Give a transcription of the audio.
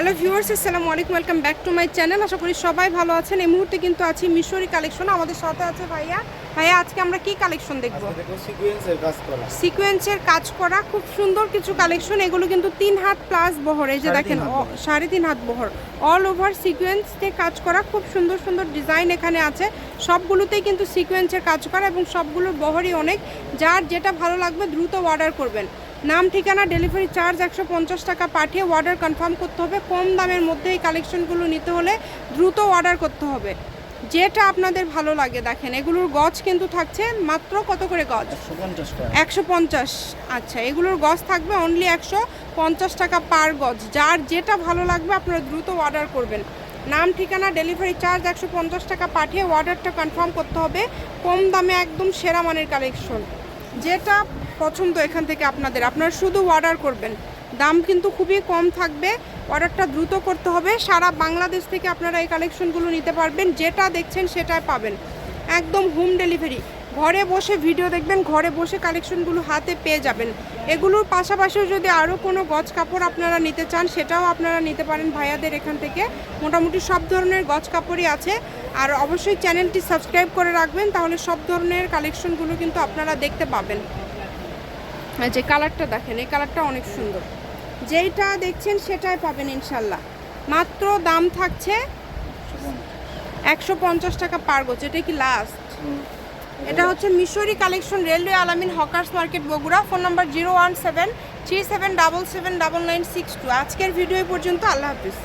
Hello viewers আসসালামু আলাইকুম welcome back to my channel. আশা করি সবাই ভালো আছেন। এই মুহূর্তে কিন্তু আছি মিশরি কালেকশন। আমাদের সাথে আছে ভাইয়া। ভাইয়া আজকে আমরা কি কালেকশন দেখব? সিকোয়েন্সের কাজ করা। সিকোয়েন্সের কাজ করা খুব সুন্দর কিছু কালেকশন। এগুলো কিন্তু তিন হাত প্লাস বহর। এই যে দেখেন সাড়ে তিন হাত বহর। অল ওভার সিকোয়েন্সে কাজ করা খুব সুন্দর সুন্দর ডিজাইন এখানে আছে। সবগুলোতেই কিন্তু সিকোয়েন্সের কাজ করা এবং সবগুলোর বহরই অনেক। যার যেটা ভালো লাগবে দ্রুত অর্ডার করবেন। নাম ঠিকানা ডেলিভারি চার্জ একশো পঞ্চাশ টাকা পাঠিয়ে অর্ডার কনফার্ম করতে হবে। কম দামের মধ্যে এই কালেকশনগুলো নিতে হলে দ্রুত অর্ডার করতে হবে। যেটা আপনাদের ভালো লাগে দেখেন এগুলোর গজ কিন্তু থাকছে মাত্র কত করে গজ? একশো পঞ্চাশ একশো পঞ্চাশ। আচ্ছা এগুলোর গজ থাকবে অনলি একশো পঞ্চাশ টাকা পার গজ। যার যেটা ভালো লাগবে আপনারা দ্রুত অর্ডার করবেন। নাম ঠিকানা ডেলিভারি চার্জ একশো পঞ্চাশ টাকা পাঠিয়ে অর্ডারটা কনফার্ম করতে হবে। কম দামে একদম সেরা মানের কালেকশন যেটা পছন্দ এখান থেকে আপনাদের। আপনারা শুধু অর্ডার করবেন। দাম কিন্তু খুবই কম থাকবে। অর্ডারটা দ্রুত করতে হবে। সারা বাংলাদেশ থেকে আপনারা এই কালেকশনগুলো নিতে পারবেন। যেটা দেখছেন সেটাই পাবেন। একদম হোম ডেলিভারি ঘরে বসে ভিডিও দেখবেন, ঘরে বসে কালেকশনগুলো হাতে পেয়ে যাবেন। এগুলোর পাশাপাশিও যদি আরও কোনো গজ কাপড় আপনারা নিতে চান, সেটাও আপনারা নিতে পারেন ভাইয়াদের এখান থেকে। মোটামুটি সব ধরনের গজ কাপড়ই আছে। আর অবশ্যই চ্যানেলটি সাবস্ক্রাইব করে রাখবেন, তাহলে সব ধরনের কালেকশনগুলো কিন্তু আপনারা দেখতে পাবেন। যে কালারটা দেখেন, এই কালারটা অনেক সুন্দর। যেইটা দেখছেন সেটাই পাবেন ইনশাল্লাহ। মাত্র দাম থাকছে একশো পঞ্চাশ টাকা পার গজ এটা কি লাস্ট এটা হচ্ছে Mishri collection railway Alamin hawkers market Bogura, phone number zero one seven three seven double seven double nine six two. আজকের ভিডিও পর্যন্ত, আল্লাহ হাফিজ।